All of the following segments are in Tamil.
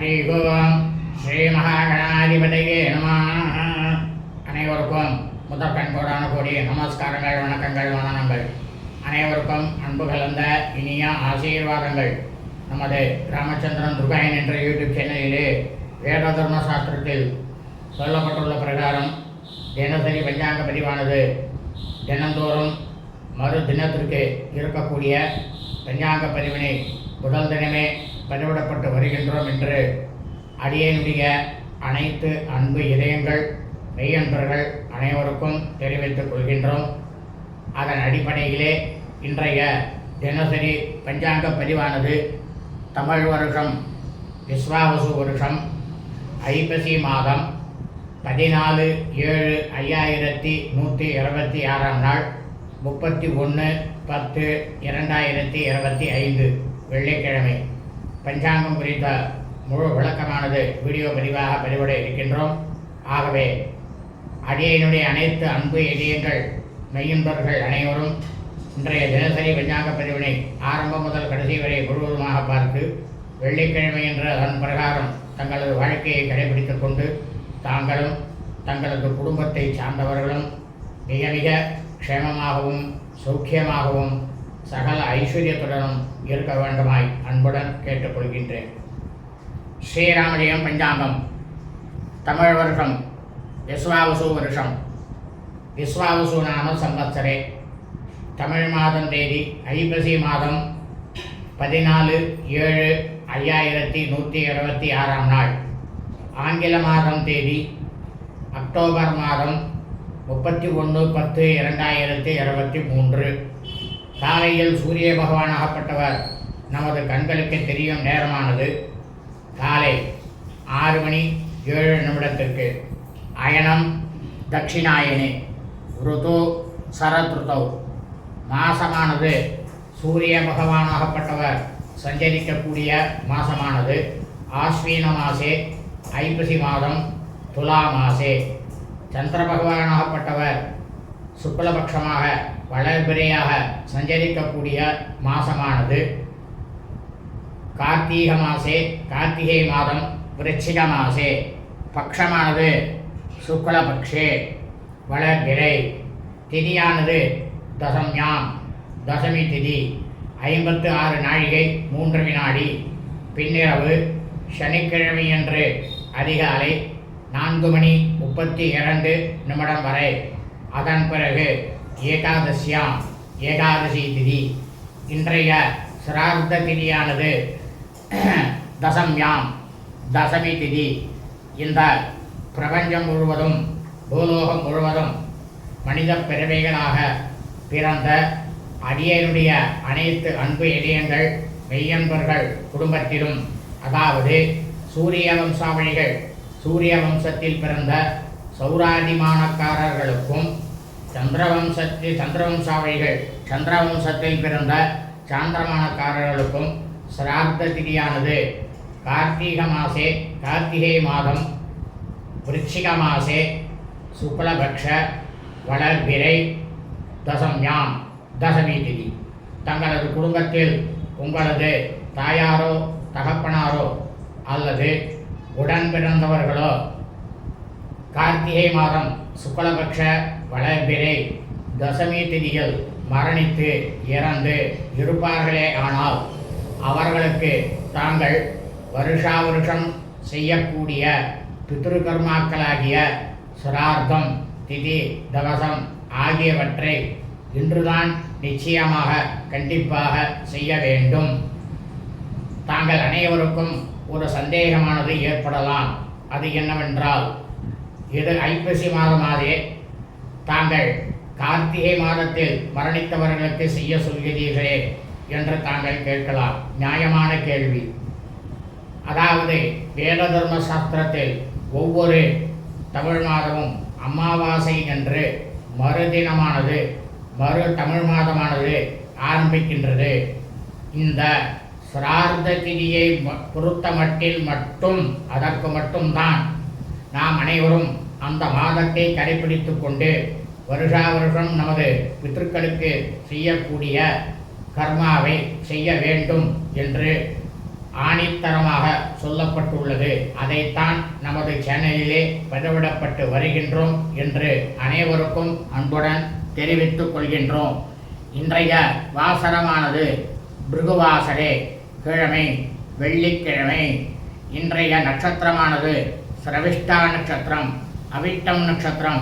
ஹரி ஓம் ஸ்ரீ மகாகணாதிபதியே நம அனைவருக்கும் முதற்கண் கோடான கோடி நமஸ்காரங்கள் வணக்கங்கள் வணனங்கள் அனைவருக்கும் அன்பு கலந்த இனிய ஆசீர்வாதங்கள். நமது ராமச்சந்திரன் துர்காயன் என்ற யூடியூப் சேனலிலே வேத தர்ம சாஸ்திரத்தில் சொல்லப்பட்டுள்ள பிரகாரம் தினசரி பஞ்சாங்க பதிவானது. தினந்தோறும் மறு தினத்திற்கு இருக்கக்கூடிய பஞ்சாங்க பதிவினை முதல் தினமே பதிவிடப்பட்டு வருகின்றோம் என்று அடியனுடைய அனைத்து அன்பு இதயங்கள் மெய்யன்பர்கள் அனைவருக்கும் தெரிவித்துக் கொள்கின்றோம். அதன் அடிப்படையிலே இன்றைய தினசரி பஞ்சாங்க பதிவானது தமிழ் வருஷம் விஸ்வாவசு வருஷம் ஐப்பசி மாதம் பதினாலு ஏழு ஐயாயிரத்தி நூற்றி இருபத்தி ஆறாம் நாள் முப்பத்தி ஒன்று பத்து இரண்டாயிரத்தி இருபத்தி ஐந்து வெள்ளிக்கிழமை. பஞ்சாங்கம் குறித்த முழு விளக்கமானது வீடியோ பதிவாக பதிவிட இருக்கின்றோம். ஆகவே அடியனுடைய அனைத்து அன்பு இதயங்கள் மெய்யன்பர்கள் அனைவரும் இன்றைய தினசரி பஞ்சாங்க பதிவினை ஆரம்பம் முதல் கடைசி வரை முழுவதுமாக பார்த்து வெள்ளிக்கிழமை என்ற அதன் பிரகாரம் தங்களது வாழ்க்கையை கடைபிடித்துக் கொண்டு தாங்களும் தங்களது குடும்பத்தை சார்ந்தவர்களும் மிக மிக க்ஷேமமாகவும் சௌக்கியமாகவும் சகல ஐஸ்வர்யத்துடனும் இருக்க வேண்டுமாய் அன்புடன் கேட்டுக்கொள்கின்றேன். ஸ்ரீராமஜெயம் பஞ்சாங்கம் தமிழ் வருஷம் விஸ்வாவசு வருஷம் விஸ்வாவசு நாம சம்பத்சரே தமிழ் மாதம் தேதி ஐப்பசி மாதம் பதினாலு ஏழு ஐயாயிரத்தி நூற்றி இருபத்தி ஆறாம் நாள். ஆங்கில மாதம் தேதி அக்டோபர் மாதம் முப்பத்தி ஒன்று பத்து இரண்டாயிரத்தி இருபத்தி மூன்று. காலையில் சூரிய பகவானாகப்பட்டவர் நமது கண்களுக்கு தெரியும் நேரமானது காலை ஆறு மணி ஏழு நிமிடத்திற்கு. அயனம் தட்சிணாயனே ருது சரத் ருதௌ மாசமானது சூரிய பகவானாகப்பட்டவர் சஞ்சரிக்கக்கூடிய மாசமானது ஆஸ்வீன மாசே ஐப்பசி மாதம் துலா மாசே. சந்திர பகவானாகப்பட்டவர் சுக்லபக்ஷமாக வளர்பிறையாக சஞ்சரிக்கக்கூடிய மாசமானது. கார்த்தீக மாசே கார்த்திகை மாதம் விருச்சிக மாசே. பக்ஷமானது சுக்லபக்ஷே வளர்பிறை. திதியானது தசம்யாம் தசமி திதி. ஐம்பத்து ஆறு நாழிகை மூன்று வினாடி. பின்னிரவு சனிக்கிழமையன்று அதிகாலை நான்கு மணி முப்பத்தி இரண்டு நிமிடம் வரை. அதன் பிறகு ஏகாதசியாம் ஏகாதசி திதி. இன்றைய சிரார்த்த திதியானது தசம்யாம் தசமி திதி. இந்த பிரபஞ்சம் முழுவதும் பூலோகம் முழுவதும் மனித பெருமைகளாக பிறந்த அடியனுடைய அனைத்து அன்பு இணையங்கள் மெய்யன்பர்கள் குடும்பத்திலும் அதாவது சூரிய வம்சாவளிகள் சூரிய வம்சத்தில் பிறந்த சௌராதிமானக்காரர்களுக்கும் சந்திரவம்சத்தில் சந்திரவம்சாவளிகள் சந்திரவம்சத்தில் பிறந்த சாந்திரமானக்காரர்களுக்கும் சிரார்த்த திதியானது கார்த்திக மாசே கார்த்திகை மாதம் விருச்சிக மாசே சுக்லபக்ஷ வளர்பிறை தசம்யாம் தசமி திதி. தங்களது குடும்பத்தில் உங்களது தாயாரோ தகப்பனாரோ அல்லது உடன் பிறந்தவர்களோ கார்த்திகை மாதம் சுக்லபக்ஷ வளர்பிறை தசமி திதியில் மரணித்து இறந்து இருப்பார்களே ஆனால் அவர்களுக்கு தாங்கள் வருஷா வருஷம் செய்யக்கூடிய பித்ருகர்மாக்களாகிய சுரார்த்தம் திதி தவசம் ஆகியவற்றை இன்றுதான் நிச்சயமாக கண்டிப்பாக செய்ய வேண்டும். தாங்கள் அனைவருக்கும் ஒரு சந்தேகமானது ஏற்படலாம். அது என்னவென்றால் இது ஐப்பசி மாதமாதே தாங்கள் கார்த்திகை மாதத்தில் மரணித்தவர்களுக்கு செய்ய சொல்கிறீர்களே என்று தாங்கள் கேட்கலாம். நியாயமான கேள்வி. அதாவது வேத தர்ம சாஸ்திரத்தில் ஒவ்வொரு தமிழ் மாதமும் அமாவாசை என்று மறுதினமானது மறு தமிழ் மாதமானது ஆரம்பிக்கின்றது. இந்த சிரார்த்த திதியை ம- பொறுத்த மட்டில் மட்டும் அதற்கு மட்டும்தான் நாம் அனைவரும் அந்த மாதத்தை கடைபிடித்து கொண்டு வருஷா வருஷம் நமது பித்ருக்களுக்கு செய்யக்கூடிய கர்மாவை செய்ய வேண்டும் என்று ஆணித்தரமாக சொல்லப்பட்டுள்ளது. அதைத்தான் நமது சேனலிலே பதிவிடப்பட்டு வருகின்றோம் என்று அனைவருக்கும் அன்புடன் தெரிவித்துக் கொள்கின்றோம். இன்றைய வாசனமானது பிருகுவாசரே கிழமை வெள்ளிக்கிழமை. இன்றைய நட்சத்திரமானது சிரவிஷ்டா நட்சத்திரம். அவிட்டம் நட்சத்திரம்.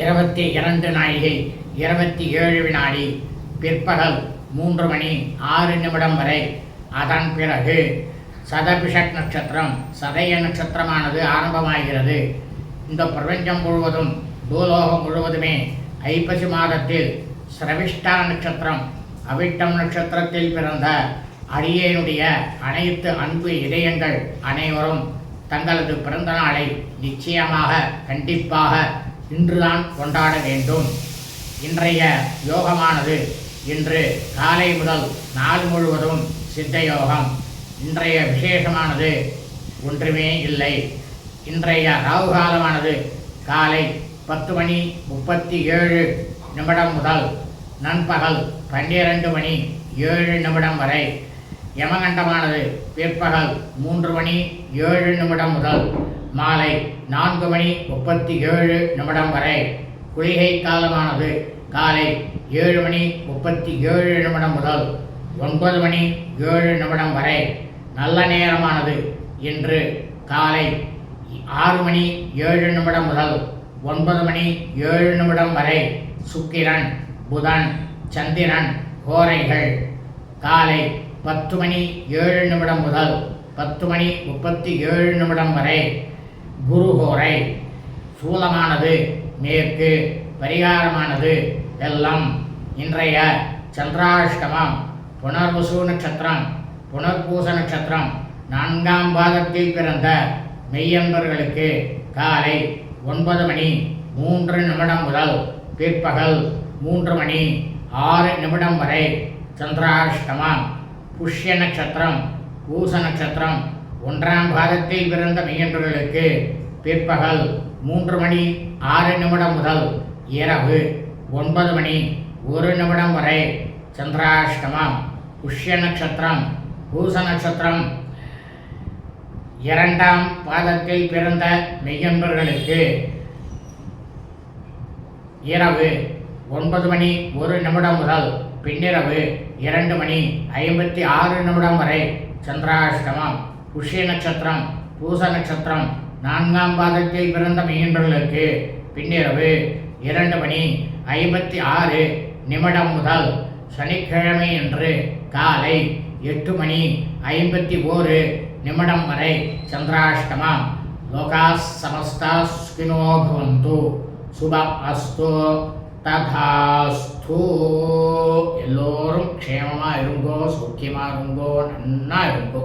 இருபத்தி இரண்டு நாழிகை இருபத்தி ஏழு வினாடி பிற்பகல் மூன்று மணி ஆறு நிமிடம் வரை. அதன் பிறகு சதபிஷக் நட்சத்திரம் சதய நட்சத்திரமானது ஆரம்பமாகிறது. இந்த பிரபஞ்சம் முழுவதும் பூலோகம் முழுவதுமே ஐப்பசி மாதத்தில் சிரவிஷ்டா நட்சத்திரம் அவிட்டம் நட்சத்திரத்தில் பிறந்த அடியேனுடைய அனைத்து அன்பு இதயங்கள் அனைவரும் தங்களது பிறந்த நாளை நிச்சயமாக கண்டிப்பாக இன்றுதான் கொண்டாட வேண்டும். இன்றைய யோகமானது இன்று காலை முதல் நாள் முழுவதும் சித்த யோகம் இன்றைய விசேஷமானது ஒன்றுமே இல்லை. இன்றைய ராகு காலமானது காலை பத்து மணி முப்பத்தி ஏழு நிமிடம் முதல் நண்பகல் பன்னிரண்டு மணி ஏழு நிமிடம் வரை யமகண்டமானது. பிற்பகல் மூன்று மணி ஏழு நிமிடம் முதல் மாலை நான்கு மணி முப்பத்தி ஏழு நிமிடம் வரை. குளிகை காலமானது காலை ஏழு மணி முப்பத்தி ஏழு நிமிடம் முதல் ஒன்பது மணி ஏழு நிமிடம் வரை. நல்ல நேரமானது இன்று காலை ஆறு மணி ஏழு நிமிடம் முதல் ஒன்பது மணி ஏழு நிமிடம் வரை. சுக்கிரன் புதன் சந்திரன் கோரைகள். காலை பத்து மணி ஏழு நிமிடம் முதல் பத்து மணி முப்பத்தி ஏழு நிமிடம் வரை குருஹோரை சூலமானது மேற்கு பரிகாரமானது வெள்ளம் இன்றைய சந்திராஷ்டமம் புனர்வசு நட்சத்திரம் புனர்பூச நட்சத்திரம் நான்காம் பாதத்தில் பிறந்த மெய்யன்பர்களுக்கு காலை ஒன்பது மணி மூன்று நிமிடம் முதல் பிற்பகல் மூன்று மணி ஆறு நிமிடம் வரை சந்திராஷ்டமம். புஷ்ய நட்சத்திரம் பூச நட்சத்திரம் ஒன்றாம் பாதத்தில் பிறந்த மெய்யன்பர்களுக்கு பிற்பகல் மூன்று மணி ஆறு நிமிடம் முதல் இரவு ஒன்பது மணி ஒரு நிமிடம் வரை சந்திராஷ்டமம். புஷ்ய நட்சத்திரம் பூச நட்சத்திரம் இரண்டாம் பாதத்தில் பிறந்த மெய்யன்பர்களுக்கு இரவு ஒன்பது மணி ஒரு நிமிடம் முதல் பின்னிரவு இரண்டு மணி ஐம்பத்தி ஆறு நிமிடம் வரை சந்திராஷ்டமம் புஷ்ய நட்சத்திரம் பூச நட்சத்திரம் நான்காம் பாதத்தில் பிறந்த மெய்யன்பர்களுக்கு பின்னிரவு இரண்டு மணி ஐம்பத்தி ஆறு நிமிடம் முதல் சனிக்கிழமை என்று காலை எட்டு மணி ஐம்பத்தி ஓரு நிமிடம் வரை சந்திராஷ்டமம். லோகா சமஸ்தா சுகினோ பவந்து. சுபம் அஸ்தோ. ததாஸ்து எல்லோரும் க்ஷேமமாக இருங்கோ சௌக்கியமாக இருங்கோ நன்னா இருங்கோ